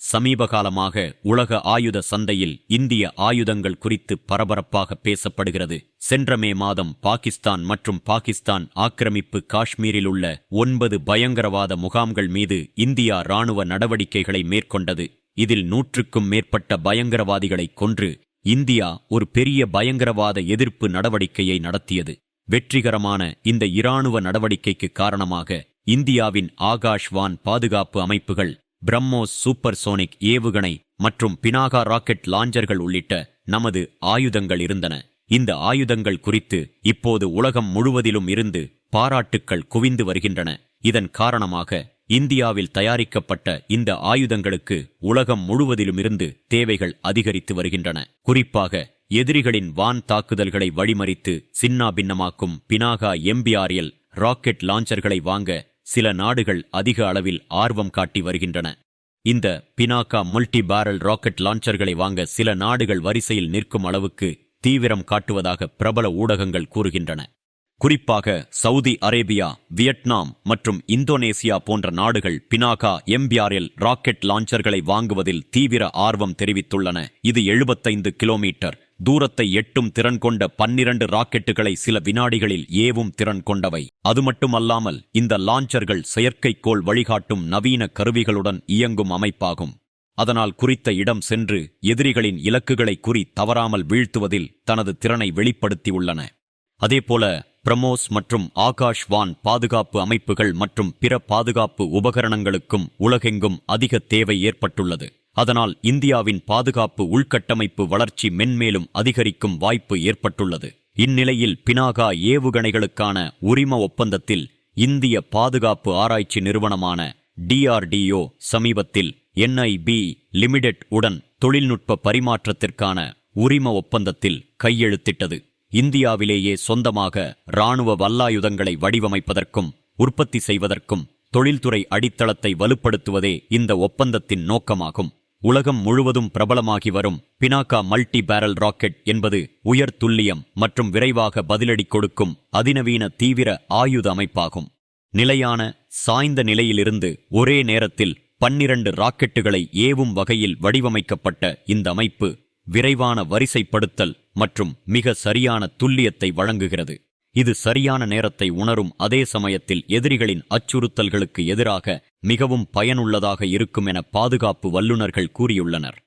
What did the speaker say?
சமீப காலமாக உலக ஆயுத சந்தையில் இந்திய ஆயுதங்கள் குறித்து பரபரப்பாக பேசப்படுகிறது. சென்ற மே மாதம் பாகிஸ்தான் மற்றும் பாகிஸ்தான் ஆக்கிரமிப்பு காஷ்மீரில் உள்ள ஒன்பது பயங்கரவாத முகாம்கள் மீது இந்தியா ராணுவ நடவடிக்கைகளை மேற்கொண்டது. இதில் நூற்றுக்கும் மேற்பட்ட பயங்கரவாதிகளை கொன்று இந்தியா ஒரு பெரிய பயங்கரவாத எதிர்ப்பு நடவடிக்கையை நடத்தியது. வெற்றிகரமான இந்த இராணுவ நடவடிக்கைக்கு காரணமாக இந்தியாவின் ஆகாஷ்வான் பாதுகாப்பு அமைப்புகள் பிரம்மோஸ் சூப்பர்சோனிக் ஏவுகணை மற்றும் பினாகா ராக்கெட் லாஞ்சர்கள் உள்ளிட்ட நமது ஆயுதங்கள் இருந்தன. இந்த ஆயுதங்கள் குறித்து இப்போது உலகம் முழுவதிலும் இருந்து பாராட்டுக்கள் குவிந்து வருகின்றன. இதன் காரணமாக இந்தியாவில் தயாரிக்கப்பட்ட இந்த ஆயுதங்களுக்கு உலகம் முழுவதிலுமிருந்து தேவைகள் அதிகரித்து வருகின்றன. குறிப்பாக எதிரிகளின் வான் தாக்குதல்களை வழிமறித்து சின்னா பின்னமாக்கும் பினாகா எம்பிஆர்எல் ராக்கெட் லாஞ்சர்களை வாங்க சில நாடுகள் அதிக அளவில் ஆர்வம் காட்டி வருகின்றன. இந்த பினாக்கா மல்டி பேரல் ராக்கெட் லான்ச்சர்களை வாங்க சில நாடுகள் வரிசையில் நிற்கும் அளவுக்கு தீவிரம் காட்டுவதாக பிரபல ஊடகங்கள் கூறுகின்றன. குறிப்பாக சவுதி அரேபியா வியட்நாம் மற்றும் இந்தோனேசியா போன்ற நாடுகள் பினாகா எம்பிஆர்எல் ராக்கெட் லான்ச்சர்களை வாங்குவதில் தீவிர ஆர்வம் தெரிவித்துள்ளன. இது எழுபத்தைந்து கிலோமீட்டர். தூரத்தை எட்டும் திறன் கொண்ட பன்னிரண்டு ராக்கெட்டுகளை சில வினாடிகளில் ஏவும் திறன் கொண்டவை. அது மட்டுமல்லாமல் இந்த லாஞ்சர்கள் செயற்கைக்கோள் வழிகாட்டும் நவீன கருவிகளுடன் இயங்கும் அமைப்பாகும். அதனால் குறித்த இடம் சென்று எதிரிகளின் இலக்குகளை குறி தவறாமல் வீழ்த்துவதில் தனது திறனை வெளிப்படுத்தியுள்ளன. அதேபோல பிரமோஸ் மற்றும் ஆகாஷ்வான் பாதுகாப்பு அமைப்புகள் மற்றும் பிற பாதுகாப்பு உபகரணங்களுக்கும் உலகெங்கும் அதிக தேவை ஏற்பட்டுள்ளது. அதனால் இந்தியாவின் பாதுகாப்பு உள்கட்டமைப்பு வளர்ச்சி மென்மேலும் அதிகரிக்கும் வாய்ப்பு ஏற்பட்டுள்ளது. இந்நிலையில் பினாகா ஏவுகணைகளுக்கான உரிம ஒப்பந்தத்தில் இந்திய பாதுகாப்பு ஆராய்ச்சி நிறுவனமான டிஆர்டிஓ சமீபத்தில் என்ஐபி லிமிடெட் உடன் தொழில்நுட்ப பரிமாற்றத்திற்கான உரிம ஒப்பந்தத்தில் கையெழுத்திட்டது. இந்தியாவிலேயே சொந்தமாக இராணுவ வல்லாயுதங்களை வடிவமைப்பதற்கும் உற்பத்தி செய்வதற்கும் தொழில்துறை அடித்தளத்தை வலுப்படுத்துவதே இந்த ஒப்பந்தத்தின் நோக்கமாகும். உலகம் முழுவதும் பிரபலமாகி வரும் பினாக்கா மல்டி பேரல் ராக்கெட் என்பது உயர் துல்லியம் மற்றும் விரைவாக பதிலடி கொடுக்கும் அதிநவீன தீவிர ஆயுத அமைப்பாகும். நிலையான சாய்ந்த நிலையிலிருந்து ஒரே நேரத்தில் பன்னிரண்டு ராக்கெட்டுகளை ஏவும் வகையில் வடிவமைக்கப்பட்ட இந்த அமைப்பு விரைவான வரிசைப்படுத்தல் மற்றும் மிக சரியான துல்லியத்தை வழங்குகிறது. இது சரியான நேரத்தை உணரும் அதே சமயத்தில் எதிரிகளின் அச்சுறுத்தல்களுக்கு எதிராக மிகவும் பயனுள்ளதாக இருக்கும் என பாதுகாப்பு வல்லுநர்கள் கூறியுள்ளனர்.